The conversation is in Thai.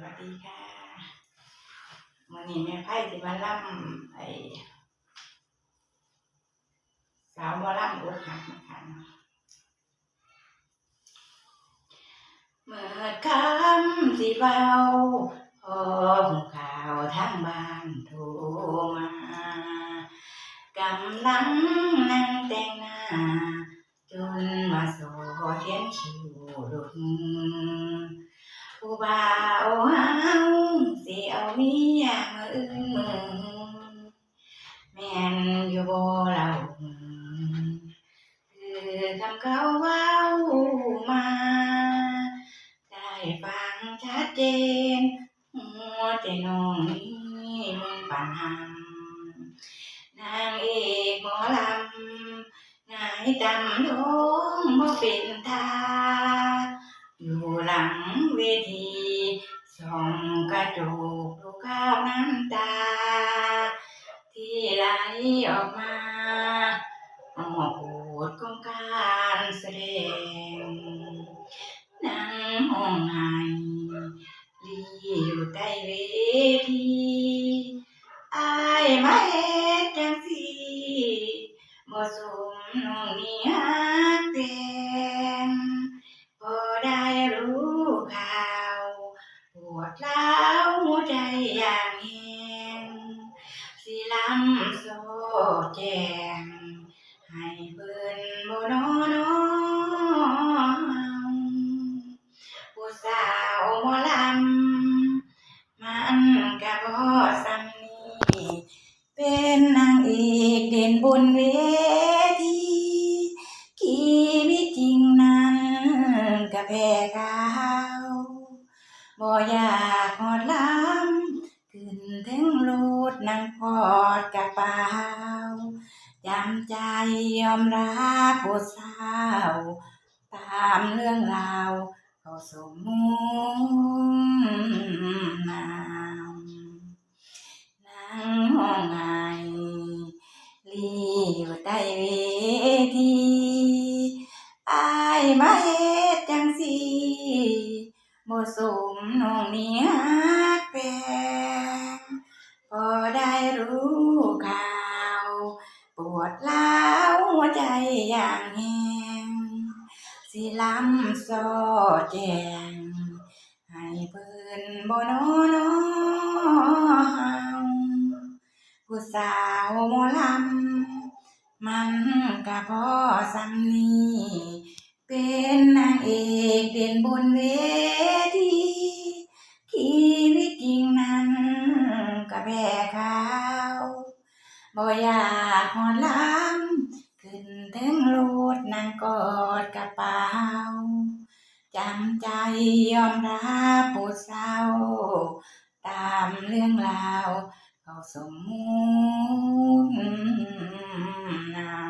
วัสดีค่ะมื่อนี้แม่ไพ่สิมาล่ำไอ้สาวมอล่ำอกหักนะคะเนาะเมื่อคำสิเบาพอหูข่าวทางบ้านโทรมากำลังนั่งแต่งหน้า จนมาโซเทียนคิวรุ ผู้บ่าวเฮาสิเอาเมียมืออื่นมือแม่นอยู่บ่เล่าคือคำเขาเว้ามาได้ฟังชัดเจนหัวใจน้องนี่มันปัญหานางเอกหมอลำงายดำดงบ่เป็นทา อยู่หลังเวทีส่องกระจกดูคราบน้ำตา ที่ไหลออกมาออกโอดของการแสดงนั่งห้องไห้ลีอยู่ใต้เวทีอายมาเฮ็ดจังสิบ่สมน้องนี่ฮักแต ลำโซแจงให้เพิ่นบ่นอนอนผู้สาวหมอลำมันก็บ่ซ้ำนี้เป็นนางเอกเด่นบนเวทีชีวิตจริงนั้นก็แพ้เขาบ่อยากหอดล้ำ ถึงรูดนั่งกอดกระเป๋าจำใจยอมรับผู้สาวตามเรื่องราวเขาสมมุตินามนั่งห้องไห้ลีอยู่ใต้เวทีอายมาเฮ็ดจังสิบ่สมน้องนี่ฮักแพงพอได้ รู้ข่าว ปวดร้าวหัวใจอย่างแหงสิลำโซแจง ให้เพิ่นบ่นอนอผู้สาวหมอลำ มันก็พอสำนีเป็นนางเอกเด่นบนเวทีชีวิตจริงนั้นก็แพ้เขา บ่อยากหอนลำขึ้นถึงรูดนางกอดกระเป๋าจำใจยอมรับปวดเศร้า ตามเรื่องราวเขาสมมุตินา